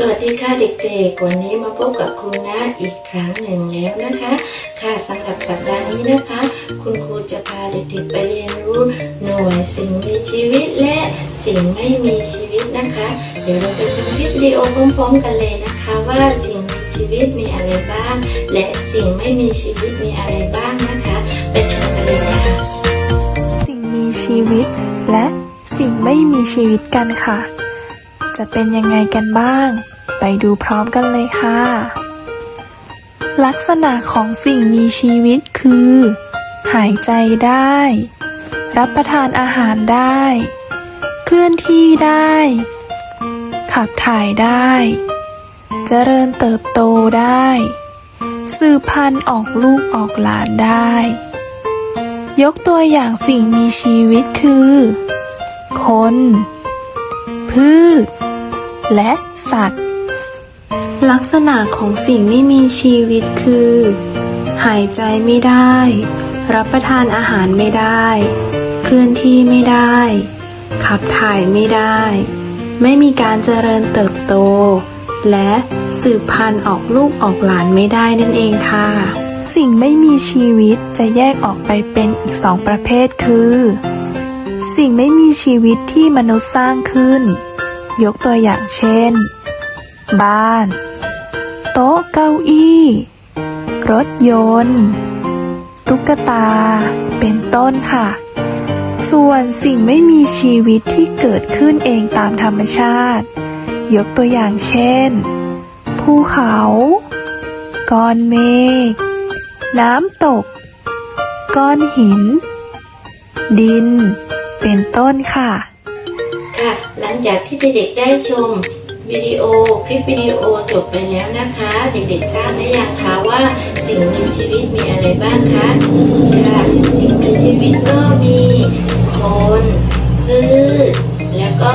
สวัสดีค่ะเด็กๆ วันนี้มาพบกับครูนะอีกครั้งหนึ่งแล้วนะคะ ค่ะสำหรับสัปดาห์นี้นะคะ คุณครูจะพาเด็กๆไปเรียนรู้หน่วยสิ่งมีชีวิตและสิ่งไม่มีชีวิตนะคะ เดี๋ยวเราไปชมคลิปวิดีโอพร้อมๆกันเลยนะคะ ว่าสิ่งมีชีวิตมีอะไรบ้าง และสิ่งไม่มีชีวิตมีอะไรบ้างนะคะ ไปชมกันเลยนะคะสิ่งมีชีวิตและสิ่งไม่มีชีวิตกันค่ะ จะเป็นยังไงกันบ้าง ไปดูพร้อมกันเลยค่ะ ลักษณะของสิ่งมีชีวิตคือ หายใจได้ รับประทานอาหารได้ เคลื่อนที่ได้ ขับถ่ายได้ เจริญเติบโตได้ สืบพันธุ์ออกลูกออกหลานได้ ยกตัวอย่างสิ่งมีชีวิตคือ คน พืช และสัตว์ ลักษณะของสิ่งไม่มีชีวิตคือ หายใจไม่ได้ รับประทานอาหารไม่ได้ เคลื่อนที่ไม่ได้ ขับถ่ายไม่ได้ ไม่มีการเจริญเติบโต และสืบพันธุ์ออกลูกออกหลานไม่ได้นั่นเองค่ะ สิ่งไม่มีชีวิตจะแยกออกไปเป็นอีกสองประเภทคือ สิ่งไม่มีชีวิตที่มนุษย์สร้างขึ้น ยกตัวอย่างเช่น บ้าน โต๊ะเก้าอี้ รถยนต์ ตุ๊กตา เป็นต้นค่ะ ส่วนสิ่งไม่มีชีวิตที่เกิดขึ้นเองตามธรรมชาติ ยกตัวอย่างเช่น ภูเขา ก้อนเมฆ น้ำตก ก้อนหิน ดิน เป็นต้นค่ะ ลังจากที่เด็กๆได้ชมวิดีโอคลิปวิดีโอจบไปแล้วนะคะ เด็กๆทราบไหมยังคะว่าสิ่งมีชีวิตมีอะไรบ้างคะค่ะสิ่งมีชีวิตก็มีคนพืชแล้วก็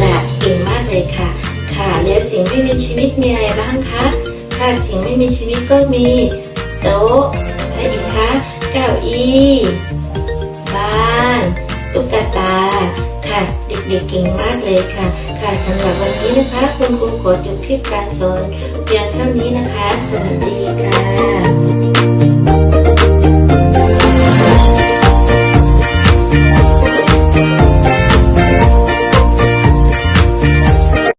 สัตว์เก่งมากเลยค่ะ ค่ะแล้วสิ่งไม่มีชีวิตมีอะไรบ้างคะค่ะสิ่งไม่มีชีวิตก็มีโต๊ะอะไรอีกคะเก้าอี้ ตุ๊กตาค่ะเด็กๆเก่งมากเลยค่ะ ค่ะสำหรับวันนี้นะคะ คุณครูขอจบคลิปการสอนเพียงเท่านี้นะคะ สวัสดีค่ะ